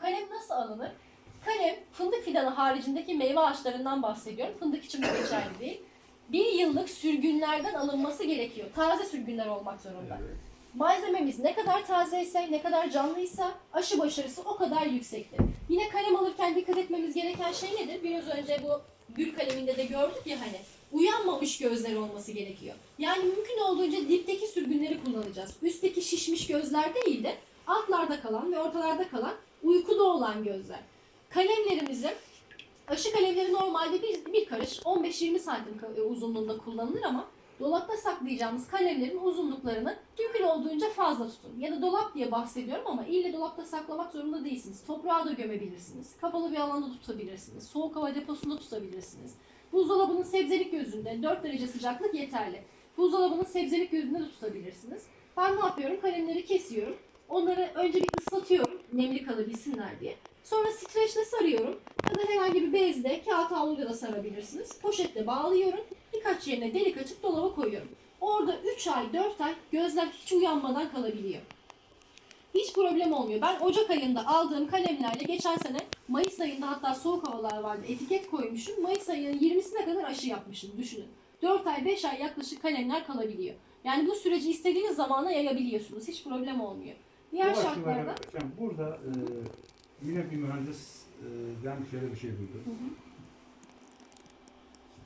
Kalem nasıl alınır? Kalem fındık fidanı haricindeki meyve ağaçlarından bahsediyorum. Fındık için bu geçerli değil. Bir yıllık sürgünlerden alınması gerekiyor. Taze sürgünler olmak zorunda. Malzememiz ne kadar tazeyse, ne kadar canlıysa aşı başarısı o kadar yüksektir. Yine kalem alırken dikkat etmemiz gereken şey nedir? Biraz önce bu gül kaleminde de gördük ya hani uyanmamış gözler olması gerekiyor. Yani mümkün olduğunca dipteki sürgünleri kullanacağız. Üstteki şişmiş gözler değil de altlarda kalan ve ortalarda kalan uykuda olan gözler. Kalemlerimizin aşı kalemleri normalde bir, bir karış 15-20 santim ka- uzunluğunda kullanılır ama dolapta saklayacağımız kalemlerin uzunluklarını mümkün olduğunca fazla tutun. Ya da dolap diye bahsediyorum ama ille dolapta saklamak zorunda değilsiniz. Toprağa da gömebilirsiniz. Kapalı bir alanda tutabilirsiniz. Soğuk hava deposunda tutabilirsiniz. Buzdolabının sebzelik gözünde 4 derece sıcaklık yeterli. Buzdolabının sebzelik gözünde de tutabilirsiniz. Ben ne yapıyorum? Kalemleri kesiyorum. Onları önce bir ıslatıyorum nemli kalabilsinler diye. Sonra streçle sarıyorum. Ya da herhangi bir bezle, kağıt havluyla da sarabilirsiniz. Poşetle bağlıyorum. Birkaç yerine delik açıp dolaba koyuyorum. Orada 3 ay, 4 ay gözler hiç uyanmadan kalabiliyor. Hiç problem olmuyor. Ben Ocak ayında aldığım kalemlerle geçen sene Mayıs ayında hatta soğuk havalar vardı. Etiket koymuşum. Mayıs ayının 20'sine kadar aşı yapmışım. Düşünün. 4 ay 5 ay yaklaşık kalemler kalabiliyor. Yani bu süreci istediğiniz zamana yayabiliyorsunuz. Hiç problem olmuyor. Diğer Bu şartlarda Hocam burada e, yine bir mühendis ben şöyle bir şey duydum. Hı hı.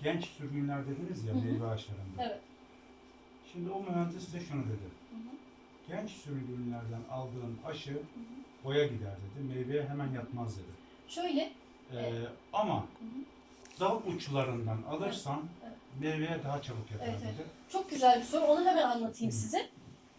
Genç sürgünler dediniz ya Hı hı. meyve ağaçlarında. Evet. Şimdi o mühendis de şunu dedi. Hı hı. Genç sürgünlerden aldığın aşı boya gider dedi. Meyveye hemen yatmaz dedi. şöyle E, Evet. ama hı. dal uçlarından alırsan Evet. meyveye daha çabuk yatar Evet, evet. dedi. Çok güzel bir soru. Onu hemen anlatayım Hı. size.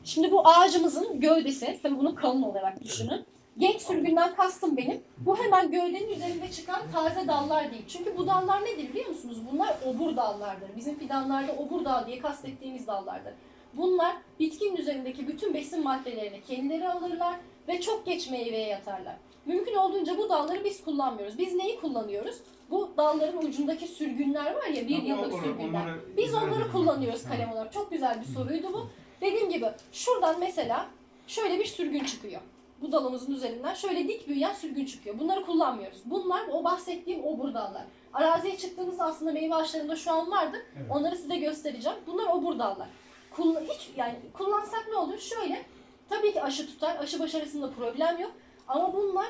Şimdi bu ağacımızın gövdesi, tabii bunu kalın olarak düşünün. Genç sürgünden kastım benim. Bu hemen gövdenin üzerinde çıkan taze dallar değil. Çünkü bu dallar nedir biliyor musunuz? Bunlar obur dallardır. Bizim fidanlarda obur dal diye kastettiğimiz dallardır. Bunlar bitkinin üzerindeki bütün besin maddelerini kendileri alırlar ve çok geç meyveye yatarlar. Mümkün olduğunca bu dalları biz kullanmıyoruz. Biz neyi kullanıyoruz? Bu dalların ucundaki sürgünler var ya bir Ama yıllık sürgünler. onları Biz onları kullanıyoruz Tamam. kalem olarak. Çok güzel bir soruydu bu. Dediğim gibi şuradan mesela şöyle bir sürgün çıkıyor. Bu dalımızın üzerinden şöyle dik büyüyen sürgün çıkıyor. Bunları kullanmıyoruz. Bunlar o bahsettiğim obur dallar. Araziye çıktığımızda aslında meyve ağaçlarında şu an vardı. Evet. Onları size göstereceğim. Bunlar obur dallar. Kull- hiç yani kullansak ne olur? Şöyle tabii ki aşı tutar. Aşı başarısında problem yok. Ama bunlar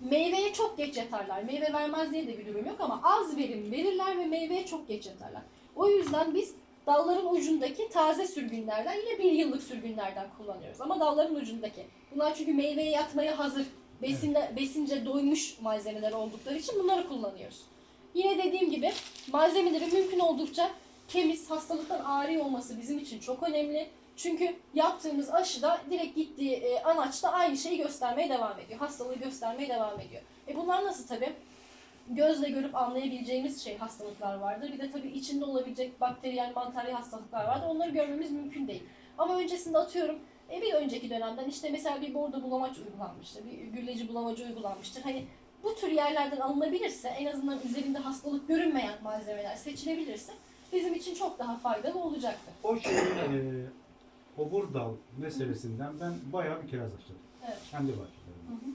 meyveye çok geç yatarlar. Meyve vermez diye de bir durum yok ama az verim verirler ve meyveye çok geç yatarlar. O yüzden biz dalların ucundaki taze sürgünlerden yine bir yıllık sürgünlerden kullanıyoruz. Ama dalların ucundaki. Bunlar çünkü meyveye yatmaya hazır, besinle, besince doymuş malzemeler oldukları için bunları kullanıyoruz. Yine dediğim gibi malzemelerin mümkün oldukça temiz, hastalıktan ari olması bizim için çok önemli. Çünkü yaptığımız aşıda direkt gittiği e, anaçta aynı şeyi göstermeye devam ediyor. Hastalığı göstermeye devam ediyor. E bunlar nasıl tabii? Gözle görüp anlayabileceğimiz şey hastalıklar vardır. Bir de tabii içinde olabilecek bakteriyel, mantarlı hastalıklar vardır. Onları görmemiz mümkün değil. Ama öncesinde atıyorum e, bir önceki dönemden işte mesela bir bordo bulamaç uygulanmıştır, bir gülleci bulamacı uygulanmıştır. Hani bu tür yerlerden alınabilirse, en azından üzerinde hastalık görünmeyen malzemeler seçilebilirse bizim için çok daha faydalı olacaktır. O şeyin e, obur dal meselesinden ben bayağı bir kiraz açtım. Evet. Kendi Hı bahçelerimde. hı.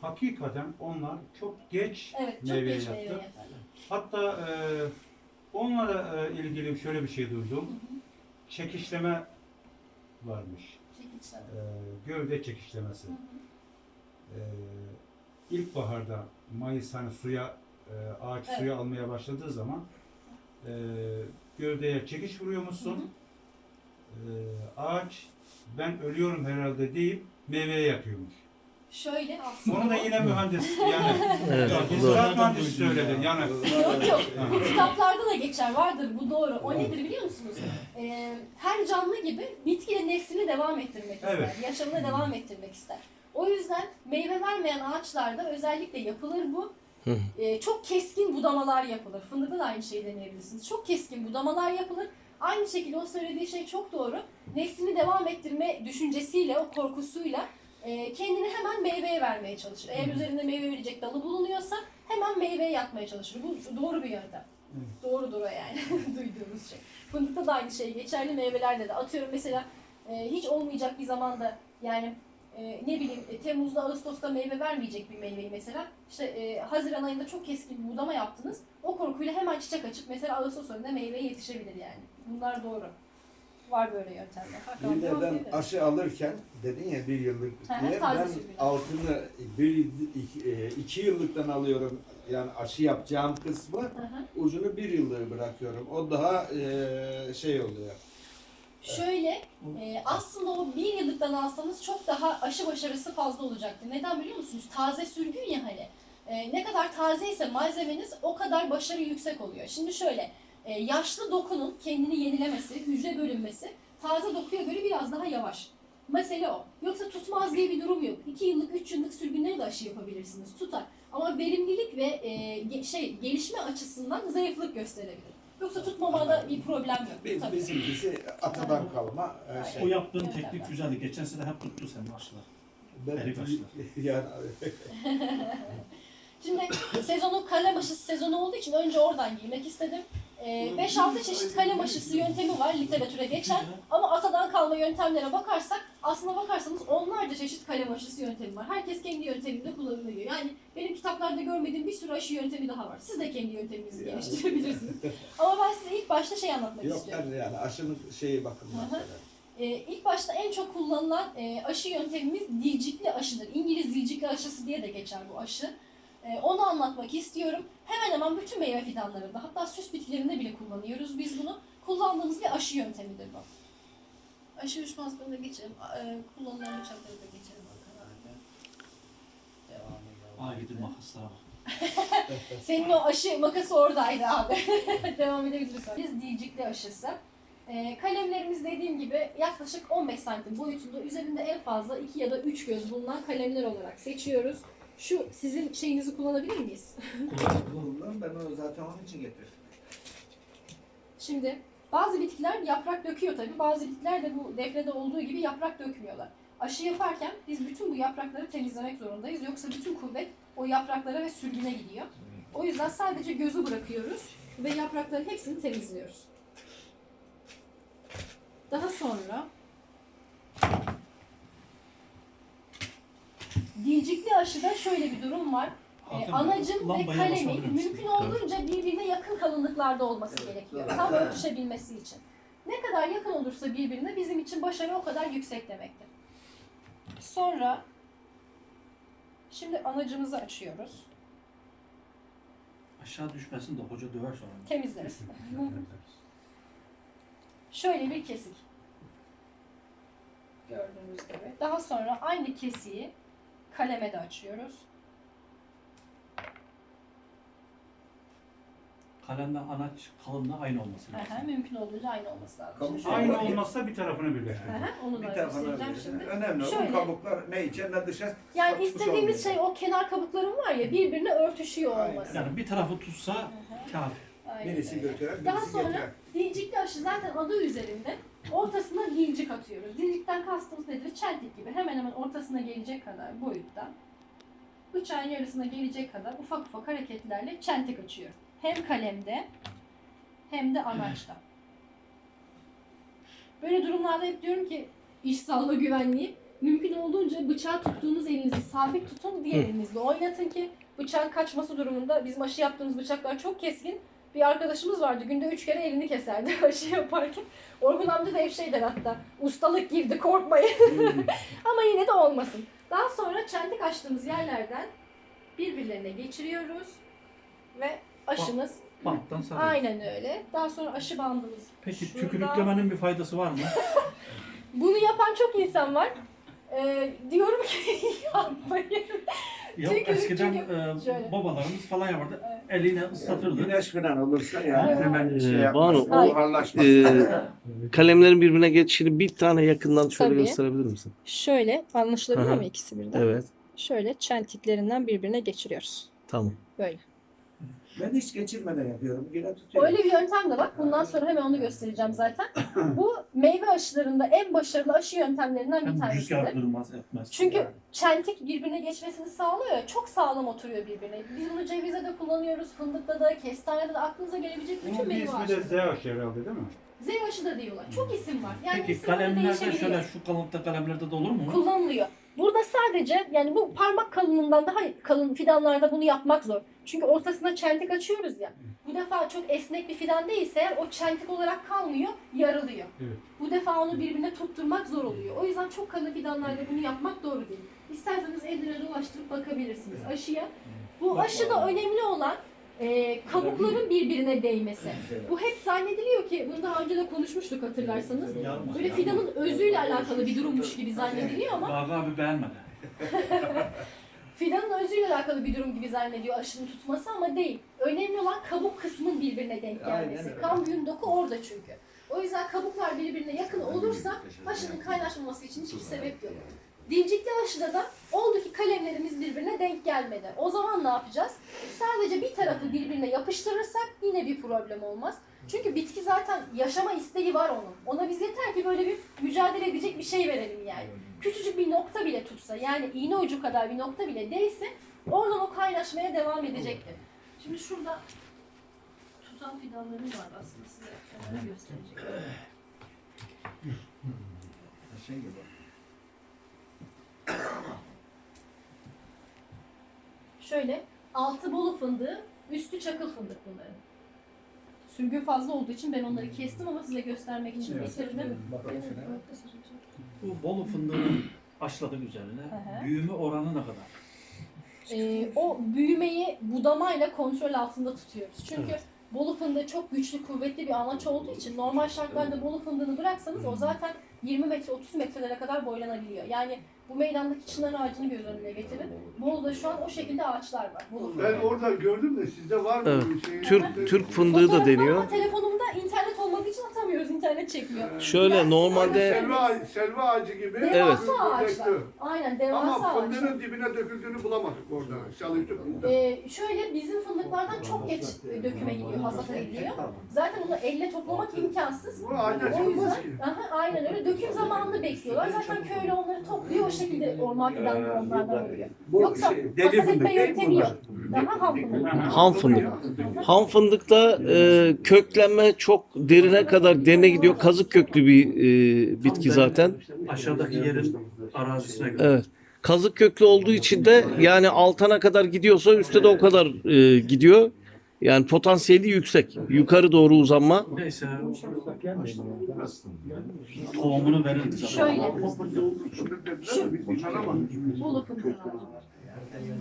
Hakikaten onlar çok geç Evet, çok Meyveye geç meyve yatarlar. Hatta e, onlara e, ilgili şöyle bir şey Hı duydum. hı. Çekişleme varmış. Çekiçler. E, gövde çekişlemesi. Hı hı. E, ilkbaharda Mayıs hani suya e, ağaç Evet. suya almaya başladığı zaman e, gövdeye çekiş vuruyormuşsun. E, ağaç ben ölüyorum herhalde deyip meyveye yatıyormuş. Şöyle aslında. Onu da yine mühendis yani Evet, ziraat mühendisi söyledi. Yani Yok yok. Aha. Kitaplarda da geçer. Vardır bu doğru. O nedir biliyor musunuz? Ee, her canlı gibi bitki de neslini devam ettirmek ister. Evet. Yaşamını devam ettirmek ister. O yüzden meyve vermeyen ağaçlarda özellikle yapılır bu. Ee, çok keskin budamalar yapılır. Fındıkta da aynı şeyi deneyebilirsiniz. Çok keskin budamalar yapılır. Aynı şekilde o söylediği şey çok doğru. Neslini devam ettirme düşüncesiyle, o korkusuyla e, kendini hemen meyveye vermeye çalışır. Eğer üzerinde meyve verecek dalı bulunuyorsa hemen meyveye yatmaya çalışır. Bu doğru bir yöntem. Evet. Doğrudur o yani duyduğumuz şey. Fındıkta da aynı şey geçerli meyvelerde de. Atıyorum mesela e, hiç olmayacak bir zamanda yani e, ne bileyim e, Temmuz'da Ağustos'ta meyve vermeyecek bir meyveyi mesela işte e, Haziran ayında çok keskin bir budama yaptınız. O korkuyla hemen çiçek açıp mesela Ağustos ayında meyveye yetişebilir yani. Bunlar doğru. Var böyle yöntemler. De devam ben aşı alırken dedin ya bir yıllık diye taze ben sürgün. altını bir iki, e, iki yıllıktan alıyorum yani aşı yapacağım kısmı Hı hı. ucunu bir yıllığı bırakıyorum. O daha e, şey oluyor. Şöyle e, aslında o bir yıllıktan alsanız çok daha aşı başarısı fazla olacaktır. Neden biliyor musunuz? Taze sürgün ya hani. E, ne kadar taze ise malzemeniz o kadar başarı yüksek oluyor. Şimdi şöyle e, yaşlı dokunun kendini yenilemesi, hücre bölünmesi taze dokuya göre biraz daha yavaş. Mesele o. Yoksa tutmaz diye bir durum yok. 2 yıllık, 3 yıllık sürgünleri de aşı yapabilirsiniz. Tutar. Ama verimlilik ve e, şey gelişme açısından zayıflık gösterebilir. Yoksa tutmamada bir problem yok. Biz, Tabii. bizimkisi atadan Aynen. kalma e, şey. O yaptığın Evet, teknik evet. güzeldi. Geçen sene hep tuttu senin aşılar. Ben, Erik aşıları. yani Şimdi sezonun kalem aşısı sezonu olduğu için önce oradan girmek istedim. Ee, 5-6 çeşit kalem aşısı yöntemi var literatüre geçen. Ama atadan kalma yöntemlere bakarsak aslına bakarsanız onlarca çeşit kalem aşısı yöntemi var. Herkes kendi yönteminde kullanılıyor. Yani benim kitaplarda görmediğim bir sürü aşı yöntemi daha var. Siz de kendi yönteminizi Ya. geliştirebilirsiniz. Ama ben size ilk başta şey anlatmak yok istiyorum. ben yani aşının şeyi bakımından. Ee, ilk başta en çok kullanılan e, aşı yöntemimiz dilcikli aşıdır. İngiliz dilcikli aşısı diye de geçer bu aşı. Ee, onu anlatmak istiyorum. Hemen hemen bütün meyve fidanlarında hatta süs bitkilerinde bile kullanıyoruz biz bunu. Kullandığımız bir aşı yöntemidir bu. Aşı uçmazlığına geçelim. E, kullanılan bıçakları da geçelim. Aa gidin makaslara bak. Senin o aşı makası oradaydı abi. Devam edebiliriz. Biz dilcikli aşısı. Ee, kalemlerimiz dediğim gibi yaklaşık 15 santim boyutunda üzerinde en fazla 2 ya da 3 göz bulunan kalemler olarak seçiyoruz. Şu sizin şeyinizi kullanabilir miyiz? Bundan ben onu zaten onun için getirdim. Şimdi bazı bitkiler yaprak döküyor tabii. Bazı bitkiler de bu defnede olduğu gibi yaprak dökmüyorlar. Aşı yaparken biz bütün bu yaprakları temizlemek zorundayız. Yoksa bütün kuvvet o yapraklara ve sürgüne gidiyor. O yüzden sadece gözü bırakıyoruz ve yaprakların hepsini temizliyoruz. Daha sonra dilcikli aşıda şöyle bir durum var. Ee, anacım ve kalemin mümkün olduğunca birbirine yakın kalınlıklarda olması gerekiyor. Tam örtüşebilmesi için. Ne kadar yakın olursa birbirine bizim için başarı o kadar yüksek demektir. Sonra şimdi anacımızı açıyoruz. Aşağı düşmesin de hoca döver sonra. Temizleriz. Şöyle bir kesik. Gördüğünüz gibi. Daha sonra aynı kesiği kaleme de açıyoruz. Kalemle anaç kalınlığı aynı olması Aha, lazım. mümkün olduğunca aynı olması lazım. Şöyle- Aynı olmazsa bir tarafını birleştirin. Aha, onu Bir da tarafına göstereceğim şimdi. Önemli Şöyle. o kabuklar ne içe ne dışa Yani istediğimiz olmuyor. şey o kenar kabukların var ya birbirine örtüşüyor Aynen. olması. Yani bir tarafı tutsa Aha, kafi. aynen Birisi öyle. götüren Daha birisi sonra- getiren. Dilcikli aşı zaten adı üzerinde. Ortasına dilcik atıyoruz. Dilcikten kastımız nedir? Çentik gibi hemen hemen ortasına gelecek kadar boyutta. Bıçağın yarısına gelecek kadar ufak ufak hareketlerle çentik açıyor. Hem kalemde hem de anaçta. Böyle durumlarda hep diyorum ki iş sağlığı güvenliği mümkün olduğunca bıçağı tuttuğunuz elinizi sabit tutun, diğer elinizle oynatın ki bıçağın kaçması durumunda bizim aşı yaptığımız bıçaklar çok keskin. Bir arkadaşımız vardı günde üç kere elini keserdi aşı yaparken. Orhun amca da hep şey der hatta ustalık girdi korkmayın ama yine de olmasın. Daha sonra çentik açtığımız yerlerden birbirlerine geçiriyoruz ve aşımız Banttan sarıyoruz. aynen öyle. Daha sonra aşı bandımız. Peki şurada. tükürüklemenin bir faydası var mı? Bunu yapan çok insan var. Ee, diyorum ki yapmayın. Ya Tükürük, eskiden tükürük. e, babalarımız falan yapardı. Evet. Eline ıslatırdı. Güneş falan olursa yani Evet. hemen şey Ee, yapmaz. Banu. Buharlaşmaz. Ee, kalemlerin birbirine geçişini bir tane yakından şöyle Tabii. gösterebilir misin? Şöyle anlaşılabiliyor Aha. mu ikisi birden? Evet. Şöyle çentiklerinden birbirine geçiriyoruz. Tamam. Böyle. Ben hiç geçirmeden yapıyorum. Yine tutuyorum. Öyle bir yöntem de var. Bundan sonra hemen onu göstereceğim zaten. Bu meyve aşılarında en başarılı aşı yöntemlerinden bir Hem tanesidir. rüzgar durmaz etmez. Çünkü Yani. çentik birbirine geçmesini sağlıyor ya, çok sağlam oturuyor birbirine. Biz bunu cevize de kullanıyoruz, fındıkta da, kestanede de aklınıza gelebilecek bütün Bunun bir meyve ismi de aşıları. Z aşı herhalde değil mi? Z aşı da diyorlar. Çok isim var. Yani Peki isimleri kalemlerde değişebiliyor. şöyle şu kalınlıkta kalemlerde de olur mu? kullanılıyor. Burada sadece yani bu parmak kalınlığından daha kalın fidanlarda bunu yapmak zor. Çünkü ortasına çentik açıyoruz ya. Bu defa çok esnek bir fidan değilse eğer o çentik olarak kalmıyor, yarılıyor. Evet. Bu defa onu birbirine tutturmak zor oluyor. O yüzden çok kalın fidanlarda bunu yapmak doğru değil. İsterseniz eline dolaştırıp bakabilirsiniz aşıya. Bu aşıda önemli olan e, kabukların birbirine değmesi. Bu hep zannediliyor ki, bunu daha önce de konuşmuştuk hatırlarsanız. Böyle fidanın özüyle alakalı bir durummuş gibi zannediliyor ama Gazi abi beğenmedi. fidanın özüyle alakalı bir durum gibi zannediyor aşının tutması ama değil. Önemli olan kabuk kısmın birbirine denk Aynen gelmesi. öyle. Kambiyon doku orada çünkü. O yüzden kabuklar birbirine yakın olursa aşının kaynaşmaması için hiçbir sebep yok. Dilcikli aşıda da oldu ki kalemlerimiz birbirine denk gelmedi. O zaman ne yapacağız? Sadece bir tarafı birbirine yapıştırırsak yine bir problem olmaz. Çünkü bitki zaten yaşama isteği var onun. Ona biz yeter ki böyle bir mücadele edecek bir şey verelim yani. Küçücük bir nokta bile tutsa yani iğne ucu kadar bir nokta bile değse oradan o kaynaşmaya devam edecektir. Şimdi şurada tutan fidanlarım var aslında size onları göstereceğim. Şey gibi. Şöyle altı bolu fındığı, üstü çakıl fındık bunların. Sürgün fazla olduğu için ben onları kestim ama size göstermek için getirdim mi? Bakalım şuna. Bu Bolu fındığının aşladık üzerine. Büyüme oranı ne kadar? Ee, o büyümeyi budamayla kontrol altında tutuyoruz. Çünkü bolu fındığı çok güçlü, kuvvetli bir anaç olduğu için normal şartlarda bolu fındığını bıraksanız o zaten 20 metre, 30 metrelere kadar boylanabiliyor. Yani bu meydandaki çınar ağacını göz önüne getirin. Bolu'da şu an o şekilde ağaçlar var. Bolu fındığı. Ben orada gördüm de sizde var mı Evet. bir şey? Türk Türk fındığı da Fotoğrafı deniyor. Ama telefonumda internet olmadığı için. İnternet çekmiyor. Şöyle Ben- normalde Selva, ağacı- selva ağacı gibi. Devasa ağaçlar. Aynen devasa Ama ağaçlar. fındığın dibine döküldüğünü bulamadık orada. Çalıştık. Ee, şöyle bizim fındıklardan çok geç e, döküme gidiyor, hasata ediliyor. Zaten onu elle toplamak imkansız. Bu ağaçlar O çıkmaz yüzden aha, aynen öyle döküm zamanını bekliyorlar. Zaten köylü onları topluyor o şekilde orman fidanları onlardan oluyor. Yoksa hasat etme yöntemi yok. Daha ham fındık. ham fındık. Ham fındıkta e, köklenme çok derine kadar derine gidiyor. Kazık köklü bir e, bitki zaten. Aşağıdaki yerin arazisine göre. Evet. Kazık köklü olduğu için de yani altına kadar gidiyorsa üstte de o kadar e, gidiyor. Yani potansiyeli yüksek. Yukarı doğru uzanma. Neyse tohumunu bize. Şöyle. İnanamadık. Bolu fındığı.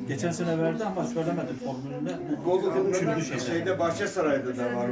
Geçen sene verdi ama söylemedi formülünde. Bolu Üçüncü şeyler. şeyde Bahçesaray'da da var.